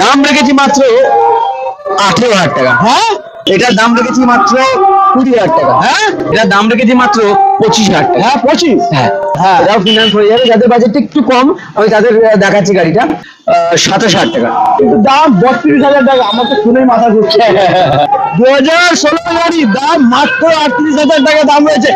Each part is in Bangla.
দাম রেখেছি মাত্র আঠেরো হাজার টাকা। হ্যাঁ? এটার দাম রেখেছি মাত্র কুড়ি হাজার টাকা। হ্যাঁ? এটার দাম রেখেছি মাত্র পঁচিশ হাজার টাকা। হ্যাঁ পঁচিশ? হ্যাঁ। হ্যাঁ। এটাও ফিনান্স হয়ে যাবে। যাদের বাজেটটা একটু কম আমি তাদের দেখাচ্ছি গাড়িটা। সাতাশ হাজার টাকা। কিন্তু দাম বত্রিশ হাজার টাকা আমার তো শুনেই মাথা ঘুরছে। দু হাজার ষোলো গাড়ি দাম মাত্র আটত্রিশ হাজার টাকা দাম রয়েছে।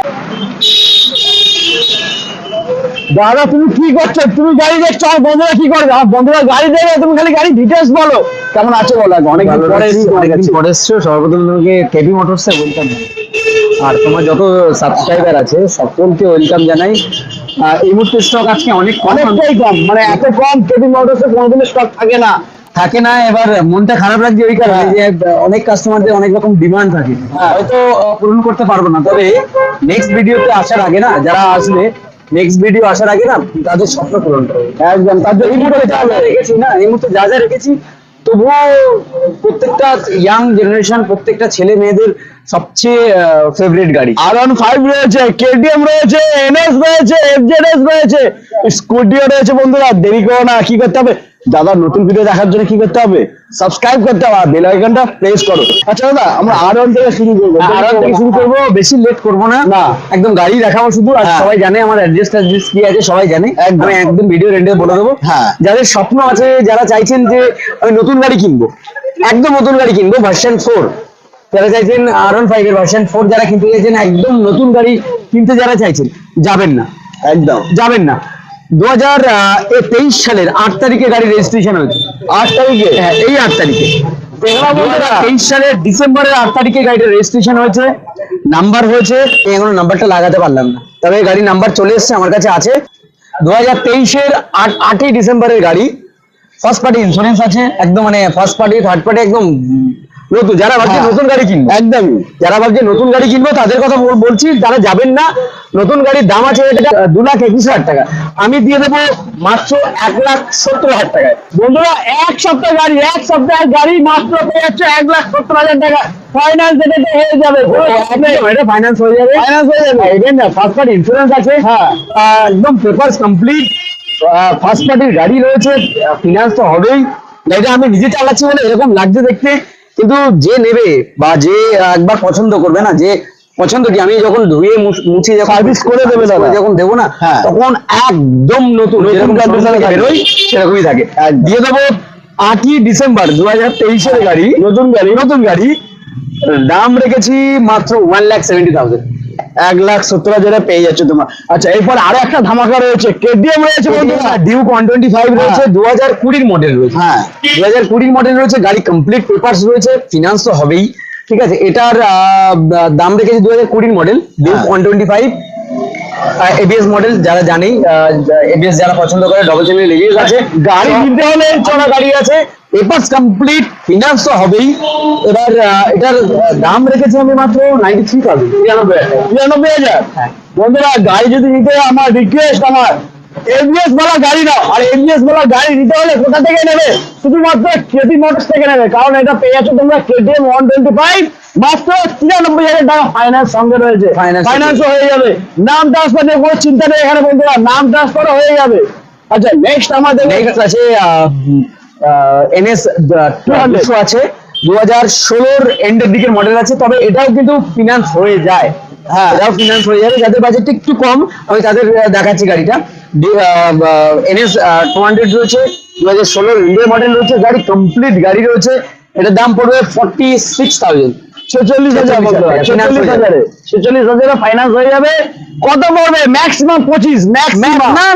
দাদা তুমি কি করছ? তুমি গাড়ি দেখছ? আর বন্ধুরা কি করবে? আমার বন্ধুরা গাড়ি দেখবে তুমি খালি গাড়ি ডিটেলস বলো। কেমন আছে বলো? অনেক পরে এসেছি, সর্বপ্রথম তোমাকে কেপি মোটরসে ওয়েলকাম আর তোমার যত সাবস্ক্রাইবার আছে সকলকে ওয়েলকাম জানাই। এই মুহূর্তে স্টক আজকে অনেক অনেকটাই কম। মানে এত কম কেপি মোটরসে কোনোদিনও স্টক থাকে না। থাকে না এবার মনটা খারাপ লাগছে ওই কারণে হ্যাঁ। যে অনেক কাস্টমারদের অনেক রকম ডিমান্ড থাকে। হ্যাঁ। হয়তো পূরণ করতে পারব না। তবে নেক্সট ভিডিওতে আসার আগে না যারা আসবে নেক্সট ভিডিও আসার আগে না, তাদের স্বপ্ন পূরণ করব একদম, তার জন্য এই মুহূর্তে যা যা রেখেছি না, এই মুহূর্তে যা যা রেখেছি, তবুও প্রত্যেকটা ইয়াং জেনারেশন প্রত্যেকটা ছেলে মেয়েদের সবচেয়ে ফেভারিট গাড়ি। আর ওয়ান ফাইভ রয়েছে কেটিএম রয়েছে এনএস রয়েছে এফজেডএস রয়েছে স্কুটিও রয়েছে বন্ধুরা, দেরি করো না, কি করতে হবে? দাদা নতুন ভিডিও দেখার জন্য কি করতে হবে? সাবস্ক্রাইব করতে হবে বেল আইকনটা প্রেস করো। আচ্ছা দাদা আমরা আর ওয়ান থেকে শুরু করব। আর থেকে শুরু করব। বেশি লেট করব না। না। একদম গাড়ি দেখাবো শুধু আর হ্যাঁ। সবাই জানে আমার অ্যাড্রেস অ্যাড্রেস কি আছে সবাই জানে। একদম। আমি একদম ভিডিও রেন্ডে বলে দেবো। হ্যাঁ। যাদের স্বপ্ন আছে যারা চাইছেন যে আমি নতুন গাড়ি কিনবো একদম নতুন গাড়ি কিনবো ভার্সন ফোর যারা চাইছেন আর ওয়ান ফাইভ এর ভার্সন ফোর যারা কিনতে চাইছেন একদম নতুন গাড়ি কিনতে যারা চাইছেন যাবেন না। একদম। যাবেন না। দু হাজার তেইশ সালের আট তারিখে গাড়ি রেজিস্ট্রেশন হয়েছে। আট তারিখে? হ্যাঁ এই আট তারিখে। তেইশ সালের ডিসেম্বরের আট তারিখে গাড়িটা রেজিস্ট্রেশন হয়েছে। নাম্বার হয়েছে এখনও নাম্বারটা লাগাতে পারলাম না। তবে গাড়ির নাম্বার চলে এসেছে আমার কাছে আছে। দু হাজার তেইশের আট আটই ডিসেম্বরের গাড়ি। ফার্স্ট পার্টি ইন্স্যুরেন্স আছে একদম মানে ফার্স্ট পার্টি থার্ড পার্টি একদম নতুন যারা ভাবছে হ্যাঁ। নতুন গাড়ি কিনবো। একদমই যারা ভাবছে নতুন গাড়ি কিনবো তাদের কথা বলছি যারা যাবেন না নতুন গাড়ির দাম আছে এটা দু লাখ একুশ হাজার টাকা। আমি দিয়ে দেবো মাত্র এক লাখ সত্তর হাজার টাকায়। বন্ধুরা এক সপ্তাহ গাড়ি এক সপ্তাহের গাড়ি মাত্র পেয়ে যাচ্ছে এক লাখ সত্তর হাজার টাকা। ফাইন্যান্স হয়ে যাবে এটা ফাইন্যান্স হয়ে যাবে। ফাইন্যান্স হয়ে যাবে। ফার্স্ট পার্টি ইন্স্যুরেন্স আছে। হ্যাঁ। একদম পেপারস কমপ্লিট ফার্স্ট পার্টির গাড়ি রয়েছে ফিনান্স তো হবেই। গাড়িটা আমি নিজে চালাচ্ছি বলে এরকম লাগছে দেখতে। কিন্তু যে নেবে বা যে একবার পছন্দ করবে না যে পছন্দ কি আমি যখন ধুয়ে মুছ- যখন Service করে দেবে দাদা। যখন দেবো না হ্যাঁ। তখন একদম নতুন। বেরোয় সেরকমই থাকে। দিয়ে দেবো আটই ডিসেম্বর দু হাজার তেইশের গাড়ি নতুন গাড়ি নতুন গাড়ি দাম রেখেছি মাত্র ওয়ান লাখ সেভেন্টি থাউজেন্ড এক লাখ সত্তর হাজারে পেয়ে যাচ্ছে তোমার। আচ্ছা এরপর আরও একটা ধামাকা রয়েছে। কেটিএম রয়েছে ডিউক ওয়ান টোয়েন্টি ফাইভ রয়েছে। দু হাজার কুড়ির মডেল রয়েছে। হ্যাঁ। দু হাজার কুড়ির মডেল রয়েছে গাড়ি কমপ্লিট পেপার্স রয়েছে ফিনান্স তো হবেই। ঠিক আছে এটার আহ, দাম রেখেছি দু হাজার কুড়ির model due. One twenty five ABS model যারা জানেই এবিএস যারা পছন্দ করে ডবল চ্যানেল এবিএস আছে। গাড়ি নিতে হলে চড়া গাড়ি আছে। পেপার্স কমপ্লিট ফিনান্স তো হবেই। এবার এটার দাম রেখেছি আমি মাত্র নাইনটি থ্রি থাউজেন্ড তিরানব্বই হাজার। হ্যাঁ। বন্ধুরা গাড়ি যদি নিতে আমার রিকোয়েস্ট আমার। এবিএস বলা গাড়ি নাও। আর এবিএস বলা গাড়ি নিতে হলে কোথা থেকে নেবে? শুধুমাত্র কেটি মোটরস থেকে নেবে। কারণ এটা পেয়ে যাচ্ছ তোমরা কেটিএম ওয়ান টোয়েন্টি ফাইভ মাত্র তিরানব্বই হাজার টাকা ফাইন্যান্স সঙ্গে রয়েছে। ফাইন্যান্স হয়ে যাবে। নাম ট্রান্সফার নিয়ে কোনো চিন্তা নেই এখানে বন্ধুরা। নাম ট্রান্সফার হয়ে যাবে। আচ্ছা নেক্সট আমাদের নেক্সট আছে এনএস দুশো আছে দু হাজার ষোলোর এন্ডের দিকের মডেল আছে তবে এটাও কিন্তু ফিনান্স হয়ে যায়। হ্যাঁ। এটাও ফিনান্স হয়ে যাবে যাদের বাজেট একটু কম আমি তাদের দেখাচ্ছি গাড়িটা। এনএস টু হান্ড্রেড রয়েছে দু হাজার ষোলোর ইন্ডিয়ার মডেল রয়েছে গাড়ি কমপ্লিট গাড়ি রয়েছে এটার দাম পড়বে ফর্টি সিক্স থাউজেন্ড ছেচল্লিশ হাজার ছেচল্লিশ হাজারে ছেচল্লিশ হাজারে। ফাইন্যান্স হয়ে যাবে। কত পড়বে? ম্যাক্সিমাম পঁচিশ না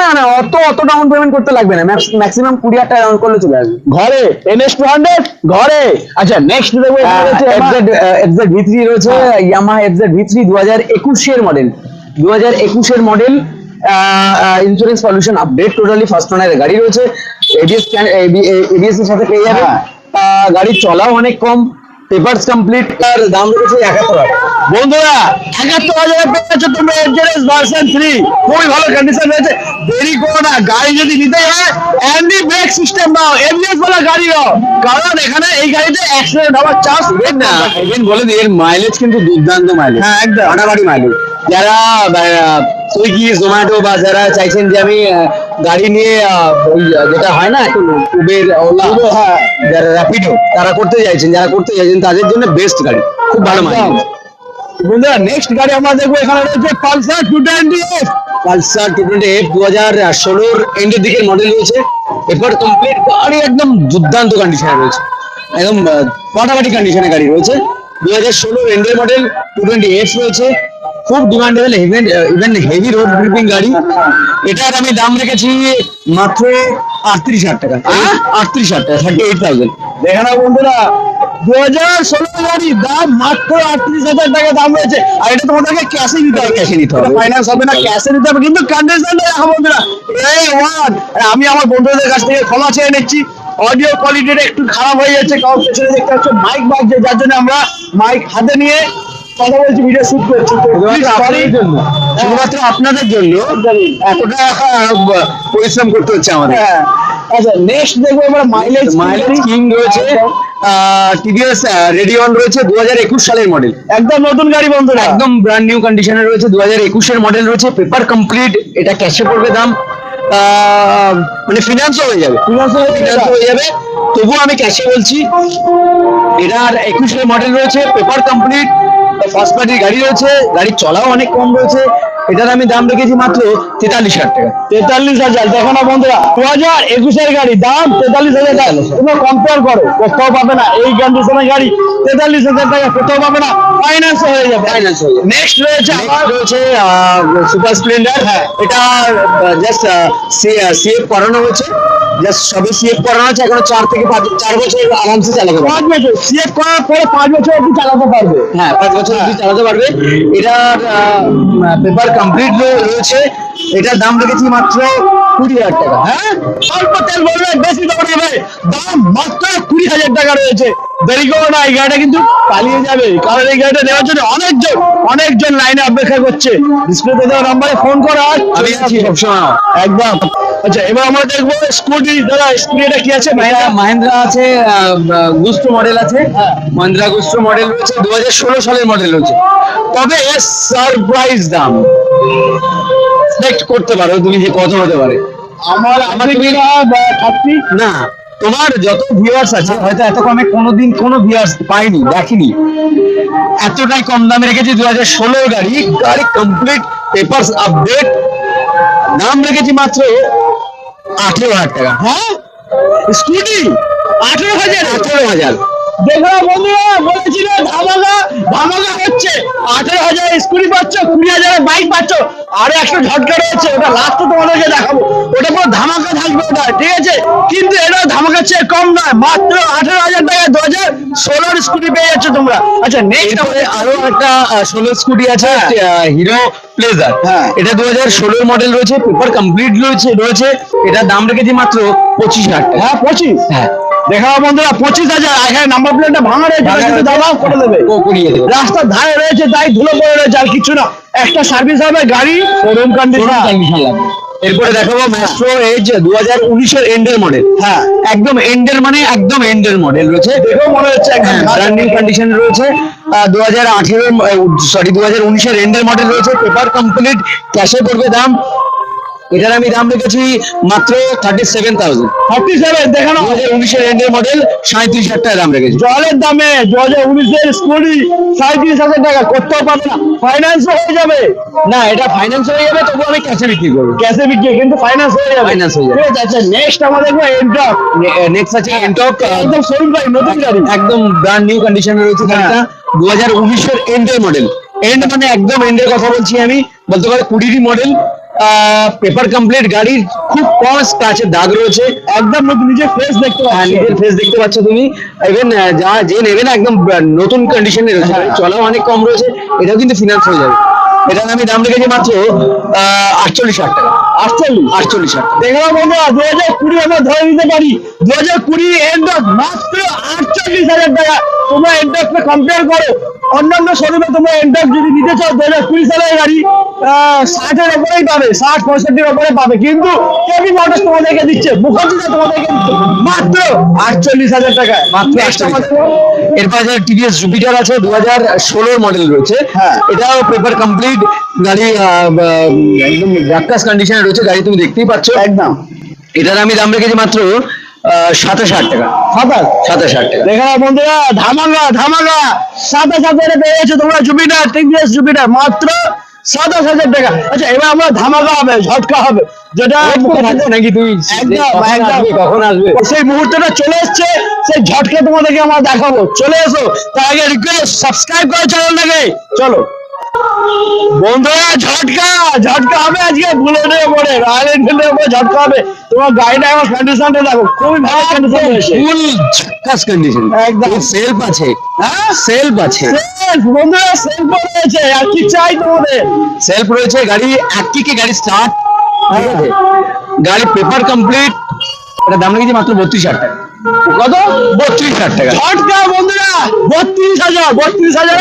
না না অত অত ডাউন পেমেন্ট করতে লাগবে না। ম্যাক্সিমাম কুড়ি হাজার টাকা ডাউন করলে চলে আসবে। ঘরে এনএস টু হান্ড্রেড ঘরে। আচ্ছা নেক্সট দেখব এখানে রয়েছে আমার- এফজেড ভি থ্রি রয়েছে ইয়ামাহা এফজেড ভি থ্রি দু হাজার একুশের মডেল দু হাজার একুশের model insurance pollution update totally first ওনারের গাড়ি রয়েছে। এবিএস এবিএস এর সাথে পেয়ে যাবে। হ্যাঁ। গাড়ির চলাও অনেক কম। পেপারস কমপ্লিট আর দাম রয়েছে একাত্তর বন্ধুরা একাত্তর হাজারে পেয়েছ তোমরা এফজেডএস ভার্সন থ্রি খুবই ভালো কন্ডিশন রয়েছে। দেরি করো না গাড়ি যদি নিতে হয় অ্যান্ডি ব্রেক সিস্টেম নাও। এবিএস বলা গাড়ি নাও। কারণ এখানে এই গাড়িতে অ্যাক্সিডেন্ট হওয়ার চান্স না ইভেন বলে দিই এর মাইলেজ কিন্তু দুর্দান্ত মাইলেজ হ্যাঁ, একদম। ফাটাফাটি মাইলেজ যারা সুইগি জোম্যাটো বা যারা চাইছেন যে আমি গাড়ি নিয়ে ওই যেটা হয় না এখন উবের ওলা যারা র্যাপিডো তারা করতে চাইছেন যারা করতে চাইছেন তাদের জন্য বেস্ট গাড়ি। খুব ভালো মাইলেজ বন্ধুরা নেক্সট গাড়ি আমরা দেখব এখানে রয়েছে Pulsar two twenty Pulsar two twenty F দু হাজার ষোলোর এন্ডের দিকের মডেল রয়েছে। এরপর কমপ্লিট গাড়ি একদম দুর্দান্ত কন্ডিশনে রয়েছে। একদম ফাটাফাটি কন্ডিশনে গাড়ি রয়েছে। দু হাজার ষোলোর এন্ডের মডেল টু টোয়েন্টি এফ রয়েছে। খুব demandable even even heavy road gripping গাড়ি। এটার আমি দাম রেখেছি মাত্র আটত্রিশ হাজার টাকা। আটত্রিশ হাজার টাকা থার্টি এইট থাউজেন্ড দেখে নাও বন্ধুরা দু হাজার ষোলো গাড়ি দাম মাত্র আটত্রিশ হাজার টাকা দাম রয়েছে। আর এটা তোমাদেরকে ক্যাশে নিতে হবে। এ নিতে হবে। ফাইন্যান্স হবে না ক্যাশে নিতে হবে। কিন্তু কন্ডিশন দেখো বন্ধুরা। এই ওয়ান আমি আমার বন্ধুদের কাছ থেকে ক্ষমা চেয়ে নিচ্ছি। অডিও কোয়ালিটিটা একটু খারাপ হয়ে যাচ্ছে কারণ পেছনে দেখতে পাচ্ছ মাইক বাজছে। যার জন্য আমরা মাইক হাতে নিয়ে কথা বলছি ভিডিও শুট করছি sorry। শুধুমাত্র আপনাদের জন্য এতটা পরিশ্রম করতে হচ্ছে আমাদের। হ্যাঁ আচ্ছা নেক্সট দেখব আমরা মাইলেজ মাইলেজ কিং রয়েছে টিভিএস রেডিয়ন রয়েছে দু হাজার একুশ সালের মডেল একদম নতুন গাড়ি বন্ধুরা। একদম ব্র্যান্ড নিউ কন্ডিশনে রয়েছে দু হাজার একুশের মডেল রয়েছে পেপার কমপ্লিট এটা ক্যাশে পড়বে দাম। আহ, মানে ফিনান্সও হয়ে যাবে। Finance হয়ে যাবে। ফিনান্স হয়ে যাবে। তবুও আমি ক্যাশে বলছি এটার একুশের মডেল রয়েছে পেপার কমপ্লিট ফার্স্ট পার্টির গাড়ি রয়েছে গাড়ির চলাও অনেক কম রয়েছে। এটার আমি দাম রেখেছি মাত্র তেতাল্লিশ হাজার টাকা। তেতাল্লিশ হাজার দেখো না বন্ধুরা দু হাজার একুশের গাড়ি দাম তেতাল্লিশ হাজার টাকা। তোমরা কম্পেয়ার করো কোথাও পাবে না এই কন্ডিশনের গাড়ি তেতাল্লিশ হাজার টাকা কোথাও পাবে না ফাইন্যান্স হয়ে যাবে। Finance হয়ে যাবে। নেক্সট রয়েছে আমার রয়েছে সুপার স্প্লেন্ডার হ্যাঁ। এটা জাস্ট সিএফ করানো হয়েছে। জাস্ট সবে সিএফ করানো আছে এখনও চার থেকে পাঁচ চার বছর আরামসে চালাতে পারবে। পাঁচ বছর সিএফ করার পরে পাঁচ বছর চালাতে পারবে। হ্যাঁ পাঁচ বছর অবধি চালাতে পারবে। এটার পেপার কমপ্লিট রয়েছে। এটার দাম রেখেছি মাত্র কুড়ি হাজার টাকা। হ্যাঁ? অল্প তেল বলবে বেশি দৌড়াবে দাম মাত্র কুড়ি হাজার টাকা রয়েছে। দেরি করো না এই গাড়িটা কিন্তু পালিয়ে যাবে। কারণ এই গাড়িটা নেওয়ার জন্য অনেকজন অনেকজন লাইনে অপেক্ষা করছে। ডিসপ্লেতে দেওয়া নাম্বারে ফোন করো আর আমি আছি সবসময়। একদম। আচ্ছা এবার আমরা দেখব স্কুটি দাদা স্কুটিটা কি আছে? মাহিন্দ্রা আছে গুস্টো মডেল আছে। হ্যাঁ। মাহিন্দ্রা গুস্টো মডেল রয়েছে দু ষোলো সালের মডেল রয়েছে। তবে এর সারপ্রাইজ দাম। এক্সপেক্ট করতে পারো তুমি যে কত হতে পারে। আমার আমার তুমি- না তোমার যত ভিউয়ার্স আছে হয়তো এত কমে কোনোদিন কোনো ভিউয়ার্স পাইনি দেখিনি। এতটাই কম দামে রেখেছি দু হাজার ষোলো গাড়ি গাড়ি কমপ্লিট পেপারস আপডেট দাম রেখেছি মাত্র আঠেরো হাজার টাকা। হ্যাঁ? স্কুটি? আঠেরো হাজার? আঠেরো হাজার। দেখো বন্ধুরা বলেছিল ধামাকা ধামাকা হচ্ছে। আঠেরো হাজার স্কুটি পাচ্ছ কুড়ি হাজারের বাইক পাচ্ছ আরও একটা ঝটকা রয়েছে ওটা লাস্টে তোমাদেরকে দেখাবো। ওটা পুরো ধামাকা থাকবে ওটা ঠিক আছে? কিন্তু এটা ধামাকার চেয়ে কম নয় মাত্র আঠেরো হাজার টাকায় দু হাজার ষোলোর স্কুটি পেয়ে যাচ্ছ তোমরা। আচ্ছা নেক্সট আরও একটা ষোলো স্কুটি আছে হিরো প্লেজার হ্যাঁ। এটা দু হাজার ষোলোর মডেল রয়েছে পেপার কমপ্লিট রয়েছে রয়েছে। এটার দাম রেখেছি মাত্র পঁচিশ হাজার টাকা। হ্যাঁ পঁচিশ। হ্যাঁ। দেখা বন্ধুরা পঁচিশ হাজার এখানে নাম্বার প্লেটটা ভাঙা রয়েছে কিন্তু দাদা করে দেবে। রাস্তার ধারে রয়েছে তাই ধুলো পড়ে রয়েছে আর কিছু না। একটা সার্ভিস হবে গাড়ি শোরুম কন্ডিশন এরপরে দেখাবো ম্যাস্ট্রো এজ দু হাজার উনিশের এন্ডের মডেল হ্যাঁ একদম এন্ডের মানে একদম এন্ডের মডেল রয়েছে। দেখেও মনে হচ্ছে কন্ডিশন রয়েছে। দু হাজার আঠেরো সরি দু হাজার উনিশের এন্ডের মডেল রয়েছে। পেপার কমপ্লিট ক্যাশে পড়বে দাম। এটার আমি দাম রেখেছি মাত্র thirty seven thousand thirty seven দেখানো দু হাজার উনিশের এন্ডের মডেল সাঁত্রিশ হাজার টাকা দাম রেখেছি। জলের দামে দু হাজার উনিশের স্কুটি সাঁত্রিশ হাজার টাকা করতেও পারবে না। ফাইন্যান্স হয়ে যাবে। না এটা ফাইন্যান্স হয়ে যাবে তবু আমি ক্যাশে বিক্রি করব। ক্যাশে বিক্রি কিন্তু ফাইন্যান্স হয়ে যাবে। Finance হয়ে যাবে। আচ্ছা নেক্সট আমরা দেখব এন্টক নেক্সট আছে এন্টক একদম শোরুম গাড়ি নতুন গাড়ি একদম ব্র্যান্ড নিউ কন্ডিশনে রয়েছে গাড়িটা। দু হাজার উনিশের এন্ডের মডেল এন্ড মানে একদম এন্ডের কথা বলছি আমি। বলতে পারো কুড়িটি মডেল পেপার কমপ্লিট গাড়ির খুব কম স্ক্র্যাচের দাগ রয়েছে। একদম নতুন নিজে ফ্রেশ দেখতে হ্যাঁ, পাচ্ছি। নিজের ফেস দেখতে পাচ্ছ তুমি। ইভেন যা যে নেবে না একদম নতুন কন্ডিশনে রয়েছে। হ্যাঁ। চলাও অনেক কম রয়েছে এটাও কিন্তু ফিনান্স হয়ে যাবে। এটার আমি দাম রেখেছি মাত্র আটচল্লিশ হাজার টাকা। আটচল্লিশ? আটচল্লিশ হাজার দেখলাম দু হাজার কুড়ি আমরা ধরে নিতে পারি। দু হাজার কুড়ি এন্ড মাত্র আটচল্লিশ হাজার টাকা। তোমরা এন্টককে কম্পেয়ার করো। অন্যান্য শোরুমে তোমরা এন্টক যদি নিতে চাও দু হাজার কুড়ি সালের গাড়ি ষাটের ওপরেই পাবে ষাট পঁয়ষট্টির ওপরে পাবে। কিন্তু কেবি মোটরস তোমাদেরকে দিচ্ছে মুখার্জিটা তোমাদেরকে মাত্র আটচল্লিশ হাজার টাকায় মাত্র Next 48 এরপর যে টিভিএস জুপিটার আছে দু হাজার ষোলোর মডেল রয়েছে। হ্যাঁ। এটাও পেপার কমপ্লিট গাড়ি একদম ব্যাকটাস কন্ডিশনে রয়েছে গাড়ি তুমি দেখতেই পাচ্ছ। একদম। এটার আমি দাম রেখেছি মাত্র সাতাশ হাজার টাকা। সাতাশ? সাতাশ হাজার টাকা। দেখো বন্ধুরা ধামাকা ধামাকা। সাতাশ হাজারে পেয়ে গেছে তোমরা জুপিটার টিভিএস জুপিটার মাত্র সাতাশ হাজার টাকা। আচ্ছা এবার আমরা ধামাকা হবে ঝটকা হবে। যেটা নাকি তুই? কখন আসবে, সেই মুহূর্তটা চলে এসছে সেই ঝটকা তোমাদেরকে আমরা দেখাবো। চলে এসো তার আগে রিকোয়েস্ট সাবস্ক্রাইব করো চ্যানেলটাকে চলো। বন্ধুরা ঝটকা ঝটকা হবে আজকে বুলেটের উপরে রয়্যাল এনফিল্ডের উপরে ঝটকা হবে। তোমার গাড়িটা আমার কন্ডিশনটা দেখো খুবই ভালো কন্ডিশন রয়েছে ফুল ঝাক্কাস কন্ডিশন একদম। সেলফ আছে। হ্যাঁ? সেলফ আছে। সেলফ বন্ধুরা সেলফ রয়েছে আর কি চাই তোমাদের? সেলফ রয়েছে গাড়ি এক কিকে গাড়ি স্টার্ট আছে? গাড়ি পেপার কমপ্লিট এটা দাম রেখেছি মাত্র বত্রিশ হাজার টাকা। কত? বত্রিশ হাজার টাকা। ঝটকা বন্ধুরা বত্রিশ হাজার বত্রিশ হাজার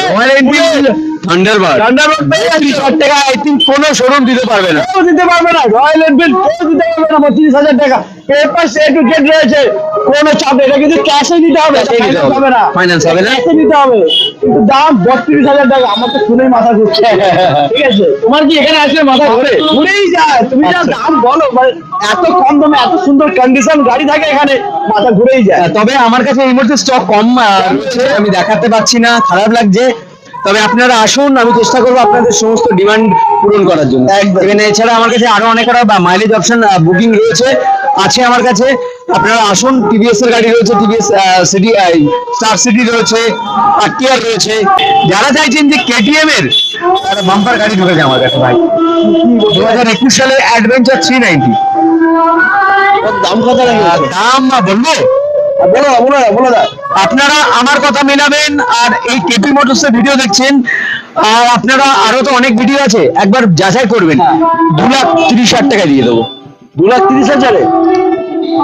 থান্ডারবার্ড বত্রিশ হাজার টাকা আই থিঙ্ক কোনো শোরুম দিতে পারবে না। দিতে পারবে না। রয়্যাল এনফিল্ড দিতে পারবে না। বত্রিশ হাজার টাকা। পেপার টু রয়েছে। কোনো চাপ এটা কিন্তু ক্যাশে হবে। Cash হবে। না। Finance হবে না? ক্যাশে হবে। কিন্তু দাম বত্রিশ হাজার টাকা। আমার তো শুনেই মাথা ঘুরছে। ঠিক আছে? তোমার কি এখানে আসলে মাথা ঘুরে? ঘুরেই যায়। তুমি যা। দাম বলো মানে এত কম দামে এত সুন্দর কন্ডিশন গাড়ি থাকে এখানে মাথা ঘুরেই যায়। তবে আমার কাছে এই মুহূর্তে স্টক কম আমি দেখাতে পাচ্ছি না। খারাপ লাগছে। তবে আপনারা আসুন আমি চেষ্টা করব আপনাদের সমস্ত ডিমান্ড পূরণ করার জন্য। এখানে এছাড়া আমার কাছে আরও অনেক মাইলেজ অপশন বুকিং রয়েছে আছে আমার কাছে। আপনারা আসুন টিভিএস এর গাড়ি রয়েছে টিভিএস সিটি স্টার সিটি রয়েছে আরটিআর রয়েছে। যারা চাইছেন যে কেটিএম এর তারা বাম্পার গাড়ি ঢুকেছে আমার কাছে ভাই। দু হাজার একুশ সালে অ্যাডভেঞ্চার থ্রি নাইনটি দাম কত দাম বলব? বলো বলো বলো না। আপনারা আমার কথা মেলাবেন আর এই কেপি মোটরস এর ভিডিও দেখছেন। আর আপনারা আরও তো অনেক ভিডিও আছে একবার যাচাই করবেন। দু লাখ তিরিশ হাজার টাকা দিয়ে দেবো। দু লাখ তিরিশ হাজারে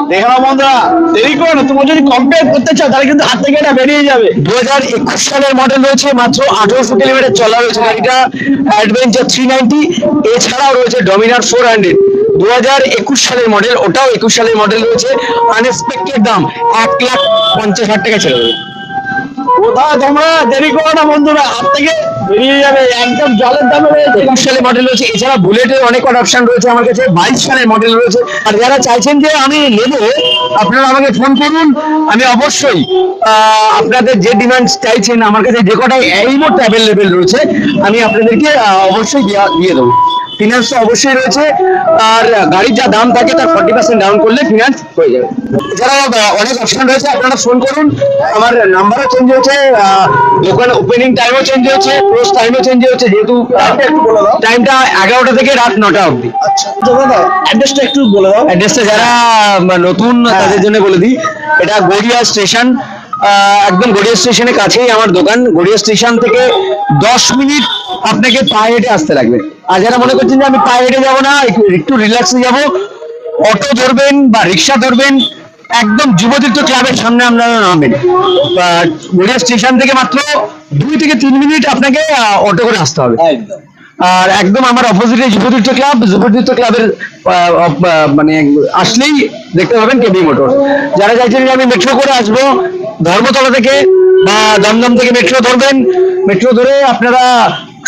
দেখে বন্ধুরা দেরি করো না তোমরা যদি কম্পেয়ার করতে চাও তাহলে কিন্তু হাত থেকে এটা বেরিয়ে যাবে। দু হাজার একুশ সালের মডেল রয়েছে মাত্র আঠারোশো কিলোমিটার চলা রয়েছে গাড়িটা অ্যাডভেঞ্চার থ্রি নাইনটি এছাড়াও রয়েছে ডমিনার ফোর হান্ড্রেড দু সালের মডেল ওটাও একুশ সালের মডেল রয়েছে। আনএক্সপেক্টেড দাম এক লাখ পঞ্চাশ হাজার টাকা ছেড়ে দেবে কোথাও তোমরা? দেরি করো না বন্ধুরা হাত থেকে বেরিয়ে যাবে। একদম জলের দামে রয়েছে। একুশ সালের মডেল রয়েছে। এছাড়া বুলেটের অনেক অপশন রয়েছে আমার কাছে। বাইশ সালের মডেল রয়েছে। আর যারা চাইছেন যে আমি নেব আপনারা আমাকে ফোন করুন। আমি অবশ্যই আপনাদের যে ডিমান্ড চাইছেন আমার কাছে যে কটাই এই মুহূর্তে অ্যাভেলেবেল রয়েছে আমি আপনাদেরকে অবশ্যই দিয়ে দেবো। ফিনান্স তো অবশ্যই রয়েছে আর গাড়ির যা দাম থাকে তার ফর্টি পার্সেন্ট ডাউন করলে ফিনান্স হয়ে যাবে। এছাড়াও অনেক অপশন রয়েছে আপনারা ফোন করুন। আমার নাম্বারও চেঞ্জ হয়েছে দোকান ওপেনিং টাইমও চেঞ্জ হয়েছে ক্লোজ টাইমও চেঞ্জ হয়েছে যেহেতু টাইমটা একটু বলে দাও। টাইমটা এগারোটা থেকে রাত নটা অবধি। আচ্ছা অ্যাড্রেসটা একটু বলে দাও। অ্যাড্রেসটা যারা নতুন তাদের জন্য বলে দিই। এটা গড়িয়া স্টেশন একদম গড়িয়া স্টেশনের কাছেই আমার দোকান। গড়িয়া স্টেশন থেকে দশ মিনিট আপনাকে পায়ে হেঁটে আসতে লাগবে। আর যারা মনে করছেন যে আমি পায়ে হেঁটে যাব না একটু- রিল্যাক্সে যাব অটো ধরবেন বা রিক্সা ধরবেন একদম যুবতীর্থ ক্লাবের সামনে আপনারা নামবেন। গড়িয়া স্টেশন থেকে মাত্র দুই থেকে তিন মিনিট আপনাকে অটো করে আসতে হবে। আর একদম আমার অপোজিটে যুবতীর্থ ক্লাব। যুবতীর্থ ক্লাবের মানে আসলেই দেখতে পাবেন কেবি মোটর যারা চাইছেন যে আমি মেট্রো করে আসব ধর্মতলা থেকে বা দমদম থেকে মেট্রো ধরবেন মেট্রো ধরে আপনারা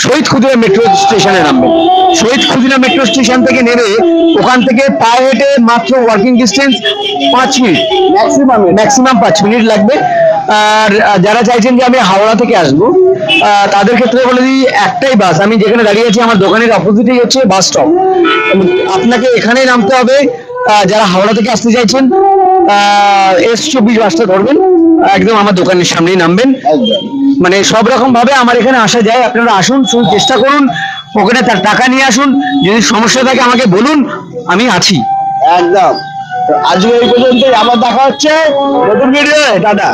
শহীদ খুদিরা মেট্রো স্টেশনে নামবেন। শহীদ খুদিরা মেট্রো স্টেশন থেকে নেমে ওখান থেকে পায়ে হেঁটে মাত্র ওয়ার্কিং ডিস্টেন্স পাঁচ মিনিট ম্যাক্সিমাম ম্যাক্সিমাম পাঁচ মিনিট লাগবে। আর যারা চাইছেন যে আমি হাওড়া থেকে আসব তাদের ক্ষেত্রে বলে দিই, একটাই বাস আমি যেখানে দাঁড়িয়ে আছি, আমার দোকানের অপোজিটেই হচ্ছে বাস স্টপ আপনাকে এখানেই নামতে হবে যারা হাওড়া থেকে আসতে চাইছেন এস চব্বিশ বাসটা ধরবেন। একদম আমার দোকানের সামনেই নামবেন। মানে সব রকম ভাবে আমার এখানে আসা যায় আপনারা আসুন শুধু চেষ্টা করুন পকেটে তার টাকা নিয়ে আসুন যদি সমস্যা থাকে আমাকে বলুন আমি আছি। একদম। আজকে এই পর্যন্তই আবার দেখা হচ্ছে নতুন ভিডিও টাটা।